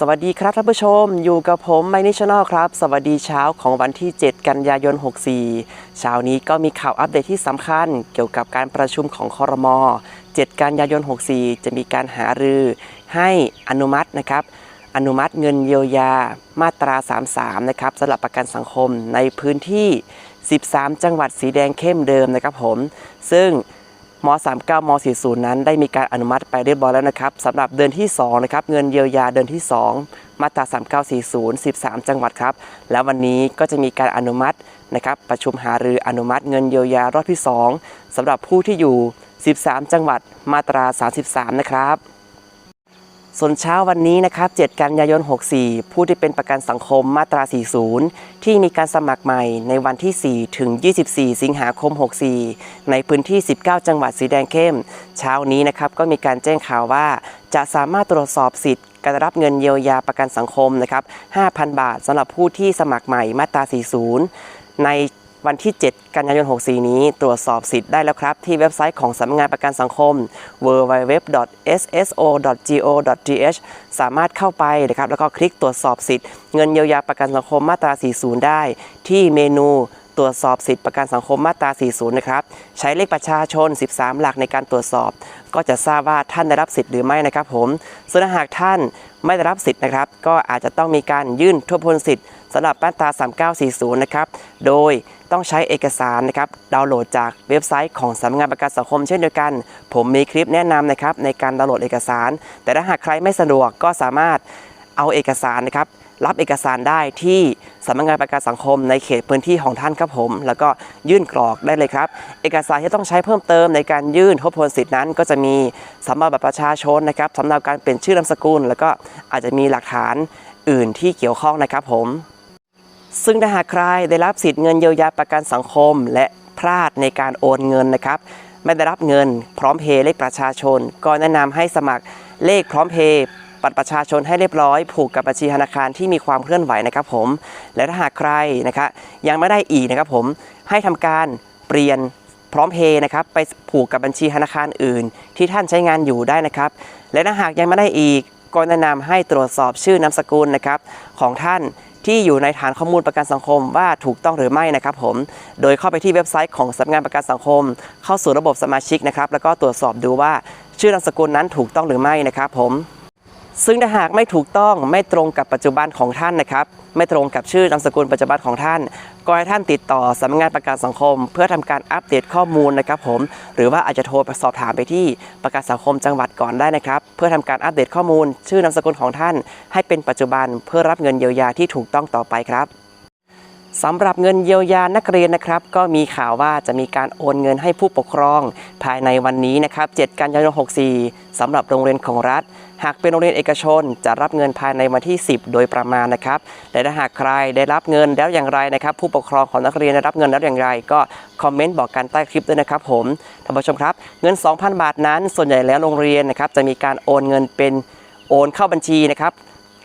สวัสดีครับท่านผู้ชม อยู่กับผมไมนิชแนลครับ สวัสดีเช้าของวันที่ 7 กันยายน 64 เช้านี้ก็มีข่าวอัปเดตที่สำคัญ เกี่ยวกับการประชุมของคอรมอ7 กันยายน 64 จะมีการหารือ ให้อนุมัตินะครับ อนุมัติเงินเยียวยามาตรา 33 นะครับสำหรับประกันสังคมในพื้นที่ 13 จังหวัดสีแดงเข้มเดิมนะครับผม ซึ่ง ม 39 ม 40 นั้น ได้มีการอนุมัติไปเรียบร้อยแล้วนะครับสำหรับเดือนที่2นะครับเงินเยียวยาเดือนที่ 2 มาตรา 3940 13 จังหวัดครับ แล้ววันนี้ก็จะมีการอนุมัตินะครับประชุมหารืออนุมัติเงินเยียวยารอบที่ 2สำหรับผู้ที่อยู่ 13 จังหวัดมาตรา 33 นะครับ ส่วนเช้าวันนี้นะครับ 7 กันยายน 64 ผู้ที่เป็นประกันสังคมมาตรา 40 ที่มีการสมัครใหม่ในวันที่ 4 ถึง 24 สิงหาคม 64 ในพื้นที่ 19 จังหวัดสีแดงเข้ม เช้านี้นะครับก็มีการแจ้งข่าวว่า จะสามารถตรวจสอบสิทธิ์การรับเงินเยียวยาประกันสังคมนะครับ 5,000 บาทสำหรับผู้ที่สมัครใหม่มาตรา 40 ใน วันที่ 7 กันยายน 64 นี้ ตรวจสอบสิทธิ์ได้แล้วครับ ที่เว็บไซต์ของสำนักงานประกันสังคม www.sso.go.th สามารถเข้าไปนะครับแล้วก็คลิกตรวจสอบสิทธิ์เงินเยียวยาประกันสังคมมาตรา 40 ได้ ที่เมนูตรวจสอบสิทธิประกันสังคมมาตรา 40 นะครับ ใช้เลขประชาชน 13 หลักในการตรวจสอบ ก็จะทราบว่าท่านได้รับสิทธิ์หรือไม่นะครับผมส่วนหากท่านไม่ได้รับสิทธิ์นะครับ ก็อาจจะต้องมีการยื่นทบทวนสิทธิ์สำหรับมาตรา 3940 นะครับ โดย ต้องใช้เอกสารนะครับดาวน์โหลดจากเว็บไซต์ของสำนักงานประกันสังคมเช่นเดียวกัน ผมมีคลิปแนะนำนะครับในการดาวน์โหลดเอกสาร แต่ถ้าหากใครไม่สะดวกก็สามารถเอาเอกสารนะครับรับเอกสารได้ที่สำนักงานประกันสังคมในเขตพื้นที่ของท่านครับผม แล้วก็ยื่นกรอกได้เลยครับ เอกสารที่ต้องใช้เพิ่มเติมในการยื่นทบทวนสิทธินั้น ก็จะมีสำเนาบัตรประชาชนนะครับสำเนาการเปลี่ยนชื่อนามสกุล แล้วก็อาจจะมีหลักฐานอื่นที่เกี่ยวข้องนะครับผม ซึ่งถ้าหากใครได้รับสิทธิ์เงินเยียวยาประกันสังคม และพลาดในการโอนเงินนะครับ ไม่ได้รับเงินพร้อมเพย์เลขประชาชน ก็แนะนำให้สมัครเลขพร้อมเพย์บัตรประชาชนให้เรียบร้อยผูกกับบัญชีธนาคารที่มีความเคลื่อนไหวนะครับผม และถ้าหากใครนะครับยังไม่ได้อีกนะครับผมให้ทำการเปลี่ยนพร้อมเพย์นะครับไปผูกกับบัญชีธนาคารอื่น ที่ท่านใช้งานอยู่ได้นะครับ และถ้าหากยังไม่ได้อีกก็แนะนำให้ตรวจสอบชื่อนามสกุลนะครับของท่าน ที่อยู่ในฐานข้อมูลประกันสังคมว่าถูกต้องหรือไม่นะครับผม โดยเข้าไปที่เว็บไซต์ของสำนักงานประกันสังคม เข้าสู่ระบบสมาชิกนะครับแล้วก็ตรวจสอบดูว่า ชื่อนามสกุลนั้นถูกต้องหรือไม่นะครับผม ซึ่งถ้าหากไม่ถูกต้องไม่ตรงกับปัจจุบันของท่านนะครับ ไม่ตรงกับชื่อนามสกุลปัจจุบันของท่าน ก็ให้ท่านติดต่อสำนักงานประกันสังคม เพื่อทำการอัปเดตข้อมูลนะครับผม หรือว่าอาจจะโทรไปสอบถามไปที่ประกันสังคมจังหวัดก่อนได้นะครับ เพื่อทำการอัปเดตข้อมูล ชื่อนามสกุลของท่าน ให้เป็นปัจจุบันเพื่อรับเงินเยียวยาที่ถูกต้องต่อไปครับ สำหรับเงินเยียวยานักเรียนนะครับ ก็มีข่าวว่าจะมีการโอนเงินให้ผู้ปกครอง ภายในวันนี้นะครับ 7 กันยายน 64 สำหรับโรงเรียนของรัฐ หากเป็นโรงเรียนเอกชน จะรับเงินภายในวันที่ 10 โดยประมาณนะครับและถ้าหากใครได้รับเงินแล้วอย่างไรนะครับ ผู้ปกครองของนักเรียนได้รับเงินแล้วอย่างไร ก็คอมเมนต์บอกกันใต้คลิปด้วยนะครับ ผมท่านผู้ชมครับ เงิน 2,000 บาทนั้น ส่วนใหญ่แล้วโรงเรียนนะครับจะมีการโอนเงินเป็นโอนเข้าบัญชีนะครับ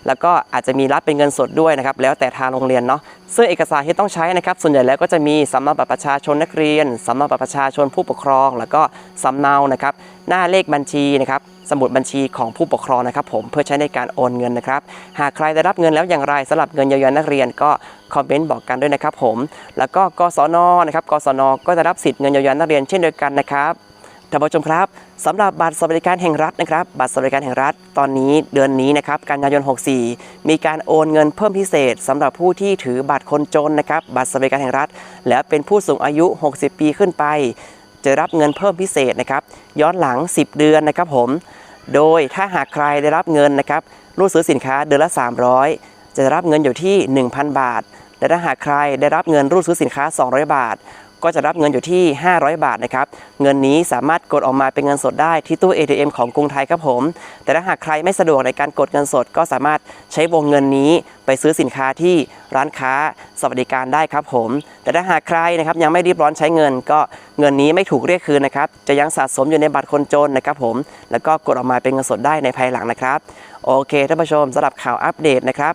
แล้วก็อาจจะมีรับเป็นเงินสดด้วยนะครับแล้วแต่ทางโรงเรียนเนาะซึ่งเอกสารที่ต้องใช้นะครับ ส่วนใหญ่แล้วก็จะมีสำเนาบัตรประชาชนนักเรียนสำเนาบัตรประชาชนผู้ปกครอง แล้วก็สำเนานะครับหน้าเลขบัญชีนะครับสมุดบัญชีของผู้ปกครองนะครับ ผมเพื่อใช้ในการโอนเงินนะครับ หากใครได้รับเงินแล้วอย่างไรสำหรับเงินเยียวยานักเรียนก็คอมเมนต์บอกกันด้วยนะครับ ผม แล้วก็กศนนะครับกศนก็จะรับสิทธิ์เงินเยียวยานักเรียนเช่นเดียวกันนะครับ ท่านผู้ชมครับสำหรับบัตรสวัสดิการแห่งรัฐนะครับ บัตรสวัสดิการแห่งรัฐตอนนี้เดือนนี้นะครับกันยายน 64 มีการโอนเงินเพิ่มพิเศษสำหรับผู้ที่ถือบัตรคนจนนะครับบัตรสวัสดิการแห่งรัฐ และเป็นผู้สูงอายุ 60 ปีขึ้นไป จะรับเงินเพิ่มพิเศษนะครับย้อนหลัง 10 เดือนนะครับผม โดยถ้าหากใครได้รับเงินนะครับรูดซื้อสินค้าเดือนละ 300 จะได้รับเงินอยู่ที่ 1,000 บาท และถ้าหากใครได้รับเงินรูดซื้อสินค้า 200 บาท ก็จะรับเงินอยู่ที่ 500 บาทนะครับ เงินนี้สามารถกดออกมาเป็นเงินสดได้ที่ตู้ ATM ของกรุงไทยครับผม แต่ถ้าหากใครไม่สะดวกในการกดเงินสด ก็สามารถใช้วงเงินนี้ไปซื้อสินค้าที่ร้านค้าสวัสดิการได้ครับผม แต่ถ้าหากใครนะครับยังไม่รีบร้อนใช้เงิน ก็เงินนี้ไม่ถูกเรียกคืนนะครับ จะยังสะสมอยู่ในบัตรคนจนนะครับผม แล้วก็กดออกมาเป็นเงินสดได้ในภายหลังนะครับ โอเคท่านผู้ชมสำหรับข่าวอัปเดตนะครับ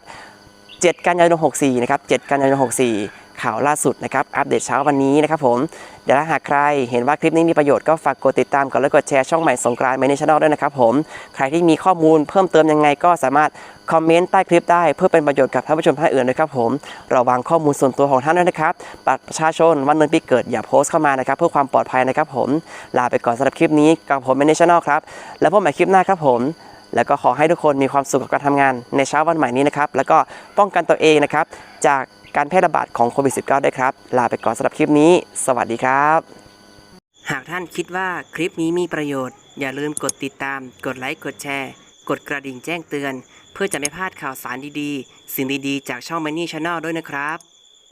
7กันยายน 64 นะครับ 7 กันยายน 64 ข่าวล่าสุดนะครับ อัปเดตเช้าวันนี้นะครับผม เดี๋ยวหากใครเห็นว่าคลิปนี้มีประโยชน์ก็ฝากกดติดตามกดไลค์กดแชร์ช่องใหม่สงกรานต์ m ม n ช Channel ด้วยนะครับผม ใครที่มีข้อมูลเพิ่มเติมยังไงก็สามารถคอมเมนต์ใต้คลิปได้เพื่อเป็นประโยชน์กับท่านผู้ชมท่านอื่นด้วยครับผม ระวังข้อมูลส่วนตัวของท่านด้วยนะครับ บัตรประชาชนวันเดือนปีเกิดอย่าโพสต์เข้ามานะครับ เพื่อความปลอดภัยนะครับผม ลาไปก่อนสำหรับคลิปนี้กับผม m ม n ช Channel ครับ แล้วพบใหม่คลิปหน้าครับผม แล้วก็ขอให้ทุกคนมีความสุขกับการทำงานในเช้าวันใหม่นี้นะครับ แล้วก็ป้องกันตัวเองนะครับ จากการแพร่ระบาดของโควิด -19 ด้วยครับ ลาไปก่อนสำหรับคลิปนี้ สวัสดีครับ หากท่านคิดว่าคลิปนี้มีประโยชน์ อย่าลืมกดติดตาม กดไลค์กดแชร์ กดกระดิ่งแจ้งเตือน เพื่อจะไม่พลาดข่าวสารดีๆ สิ่งดีๆ จากช่อง Money Channel ด้วยนะครับ